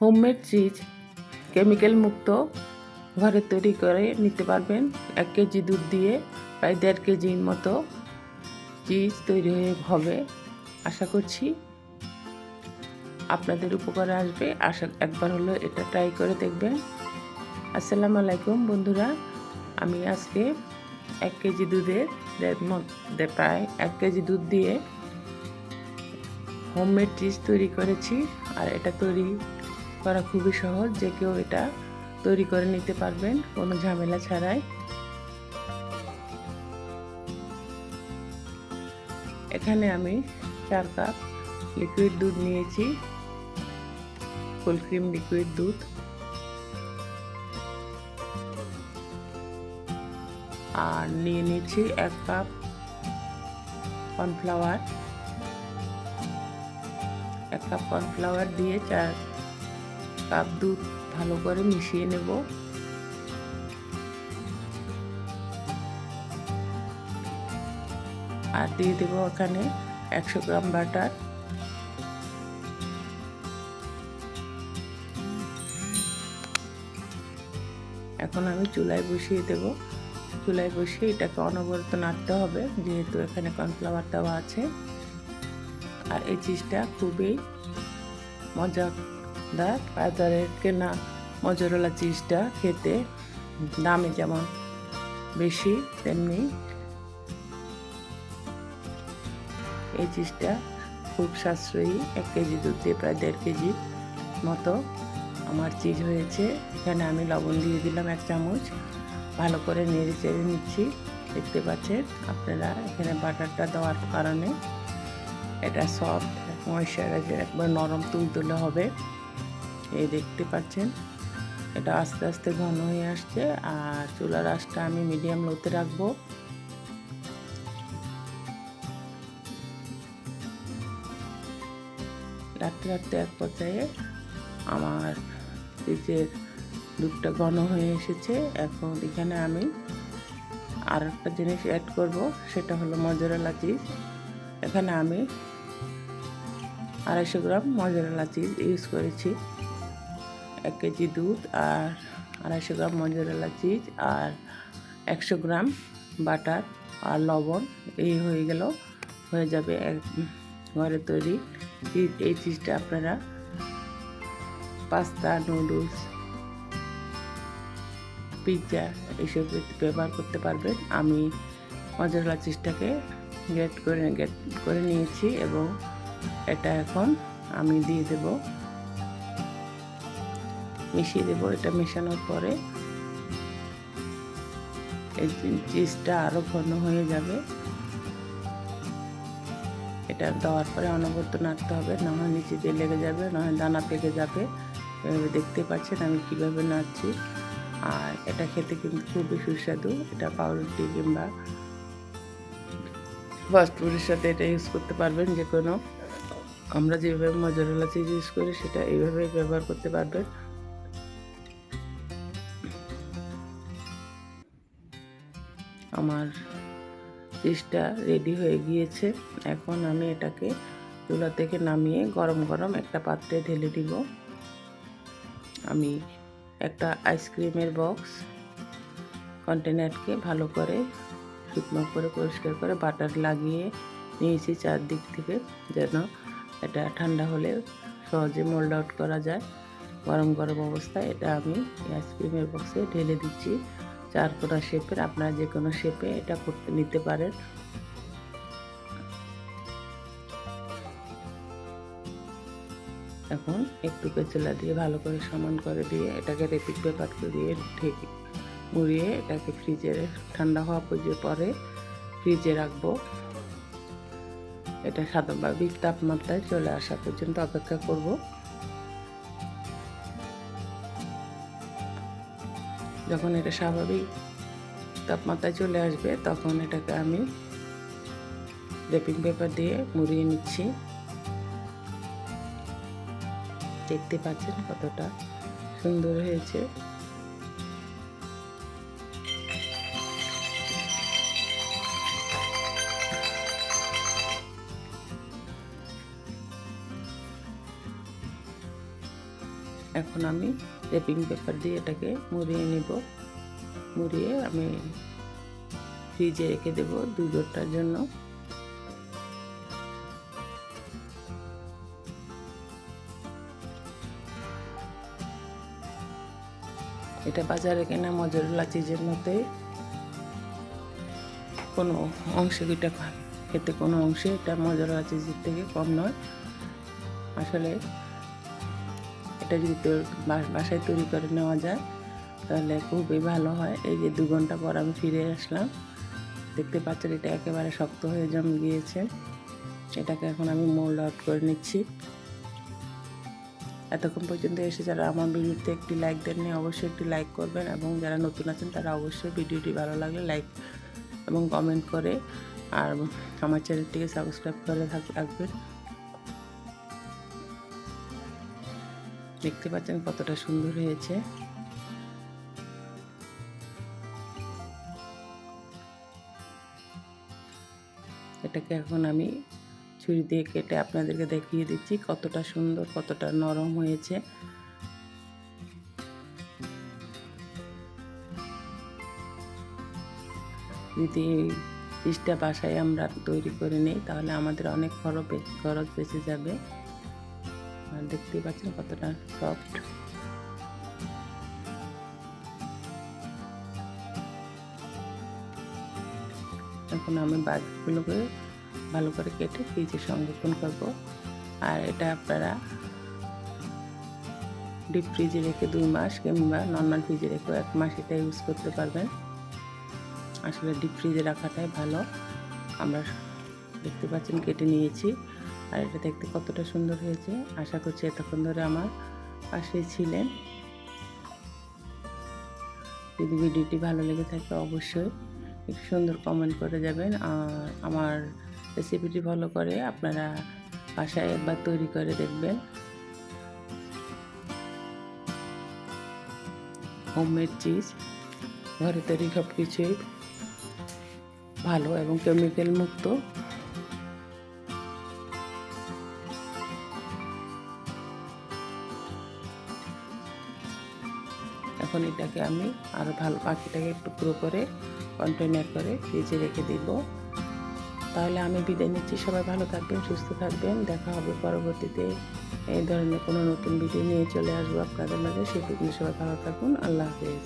Homemade cheese, chemical মুক্ত ঘরে তৈরি করে নিতে পারবেন। এক কেজি দুধ দিয়ে প্রায় দেড় কেজির মতো চিজ তৈরি হয়ে হবে। আশা করছি আপনাদের উপকারে আসবে। আশা, একবার হলো এটা ট্রাই করে দেখবেন। আসসালামু আলাইকুম বন্ধুরা। আমি আজকে এক কেজি দুধের দেড় প্রায় এক কেজি দুধ দিয়ে হোমমেড চিজ তৈরি করেছি। আর এটা তৈরি করা খুবই সহজ যে কেউ এটা তৈরি করে নিতে পারবেন, কোনো ঝামেলা ছাড়াই। এখানে আমি চার কাপ লিকুইড দুধ নিয়েছি ফুল ক্রিম লিকুইড দুধ। আর নিয়ে নিয়েছি এক কাপ কর্নফ্লাওয়ার এক কাপ কর্নফ্লাওয়ার দিয়ে চার কাপ দুধ ভালো করে মিশিয়ে নেব। আর দিয়ে দেব ওখানে একশো গ্রাম বাটার। এখন আমি চুলায় বসিয়ে দেব। চুলায় বসিয়ে এটাকে অনবরত নাড়তে হবে, যেহেতু এখানে কর্নফ্লাওয়ার দেওয়া আছে। আর এই চিজটা খুবই মজাদার বাজারের কেনা মজরলা চিজটা খেতে দামে যেমন বেশি, তেমনি এই চিজটা খুব সাশ্রয়ী। এক কেজি দুধ দিয়ে প্রায় দেড় কেজি মতো আমার চিজ হয়েছে। এখানে আমি লবণ দিয়ে দিলাম এক চামচ। ভালো করে নেড়ে চেড়ে নিচ্ছি। দেখতে পাচ্ছেন আপনারা এখানে বাটারটা দেওয়ার কারণে এটা সফট ময়শ্চারাইজার একবার নরম তুলতুলে হবে। এই দেখতে পাচ্ছেন, এটা আস্তে আস্তে ঘন হয়ে আসছে আর চুলার আঁচটা আমি মিডিয়াম লোতে রাখব। রাখতে রাখতে এক পর্যায়ে আমার ফ্রিজের দুধটা ঘন হয়ে এসেছে। এখন এখানে আমি আর একটা জিনিস অ্যাড করব, সেটা হলো মজরেলা চিজ এখানে আমি আড়াইশো গ্রাম মজরেলা চিজ ইউজ করেছি। এক কেজি দুধ আর আড়াইশো গ্রাম মজরেলা চিজ আর একশো গ্রাম বাটার আর লবণ। এই হয়ে গেল, হয়ে যাবে এক ঘরে তৈরি এই চিজটা আপনারা পাস্তা, নুডলস, পিৎজা এইসব ব্যবহার করতে পারবেন। আমি মজরেলা চিজটাকে গ্রেট করে গ্রেট করে নিয়েছি এবং এটা এখন আমি দিয়ে দেব। মিশিয়ে দেব এটা মেশানোর পরে। এই চিজটা আরও ঘন হয়ে যাবে। এটা দেওয়ার পরে অনবরত নাড়তে হবে, না হয় নিচে দিয়ে লেগে যাবে, না হয় দানা পেকে যাবে। এভাবে দেখতে পাচ্ছেন আমি কীভাবে নাড়ছি। আর এটা খেতে কিন্তু খুবই সুস্বাদু, এটা পাউরুটি কিংবা ফাস্টফুডের সাথে এটা ইউজ করতে পারবেন যে কোনো আমরা যেভাবে মজরেলা চিজ ইউজ করি, সেটা এইভাবে ব্যবহার করতে পারবেন। আমার চিজটা রেডি হয়ে গিয়েছে। এখন আমি এটাকে চুলা থেকে নামিয়ে গরম গরম একটা পাত্রে ঢেলে দিব। আমি একটা আইসক্রিমের বক্স কন্টেনারকে ভালো করে শুকনো করে, পরিষ্কার করে বাটার লাগিয়ে নিয়েছি চারদিক থেকে যেন এটা ঠান্ডা হলে সহজে মোল্ড আউট করা যায়। গরম গরম অবস্থায় এটা আমি আইসক্রিমের বক্সে ঢেলে দিচ্ছি। চার কোনা শেপের আপনারা যে কোনো শেপে এটা করতে, নিতে পারেন। এখন একটু পেঁচলা দিয়ে ভালো করে সমান করে দিয়ে এটাকে রেপিড পেপার দিয়ে ঢেকে মুড়িয়ে এটাকে ফ্রিজে ঠান্ডা হওয়া পর্যন্ত পরে ফ্রিজে রাখব। এটা স্বাভাবিক তাপমাত্রায় চলে আসা পর্যন্ত অপেক্ষা করব। যখন এটা স্বাভাবিক তাপমাত্রায় চলে আসবে, তখন এটাকে আমি রেপিং পেপার দিয়ে মুড়িয়ে নিচ্ছি। দেখতে পাচ্ছেন কতটা সুন্দর হয়েছে। এখন আমি রেপিং পেপার দিয়ে এটাকে মুড়িয়ে নিব। মুড়িয়ে আমি ফ্রিজে রেখে দেবো দুই ঘণ্টার জন্য। এটা বাজারে কেনা মজরুলা চিজের মতোই কোনো অংশে এটা খেতে কোনো অংশে এটা মজরুলা চিজের থেকে কম নয়। আসলে এটা যদি বাসায় তৈরি করে নেওয়া যায়, তাহলে খুবই ভালো হয়। এই যে দু ঘণ্টা পর আমি ফিরে আসলাম, দেখতে পাচ্ছেন এটা একেবারে শক্ত হয়ে জমে গিয়েছে। এটাকে এখন আমি মোল্ড আউট করে নিচ্ছি। এতক্ষণ পর্যন্ত এসে যারা আমার ভিডিওতে একটি লাইক দেননি, অবশ্যই একটি লাইক করবেন এবং যারা নতুন আছেন, তারা অবশ্যই ভিডিওটি ভালো লাগলে লাইক এবং কমেন্ট করে। আর আমার চ্যানেলটিকে সাবস্ক্রাইব করে থাক- দেখতে পাচ্ছেন কতটা সুন্দর হয়েছে। এটাকে এখন আমি ছুরি দিয়ে কেটে আপনাদেরকে দেখিয়ে দিচ্ছি কতটা সুন্দর, কতটা নরম হয়েছে। যদি চিজটা বাসায় আমরা তৈরি করে নিই, তাহলে আমাদের অনেক খরচ খরচ বেঁচে যাবে। আর দেখতেই পাচ্ছেন কতটা সফট এখন আমি বাদগুলোকে ভালো করে কেটে ফ্রিজে সংরক্ষণ করব। আর এটা আপনারা ডিপ ফ্রিজে রেখে দুই মাস কিংবা নর্মাল ফ্রিজে রেখে এক মাস এটা ইউজ করতে পারবেন। আসলে ডিপ ফ্রিজে রাখাটাই ভালো। আমরা দেখতে পাচ্ছেন কেটে নিয়েছি। আর এটা দেখতে কতটা সুন্দর হয়েছে। আশা করছি এতক্ষণ ধরে আমার পাশেই ছিলেন। যদি ভিডিওটি ভালো লেগে থাকে অবশ্যই একটু সুন্দর কমেন্ট করে যাবেন। আর আমার রেসিপিটি ফলো করে আপনারা বাসায় একবার তৈরি করে দেখবেন। হোমমেড চিজ ঘরে তৈরি সব কিছুই ভালো এবং কেমিক্যাল মুক্ত এখন এটাকে আমি আরও ভালো পাখিটাকে টুকরো করে কন্টেনার করে ফ্রিজে রেখে দিব। তাহলে আমি বিদায় নিচ্ছি। সবাই ভালো থাকবেন, সুস্থ থাকবেন। দেখা হবে পরবর্তীতে। এই ধরনের কোনো নতুন ভিডিও নিয়ে চলে আসব আপনাদের মাঝে। পর্যন্ত সবাই ভালো থাকুন। আল্লাহ হাফেজ।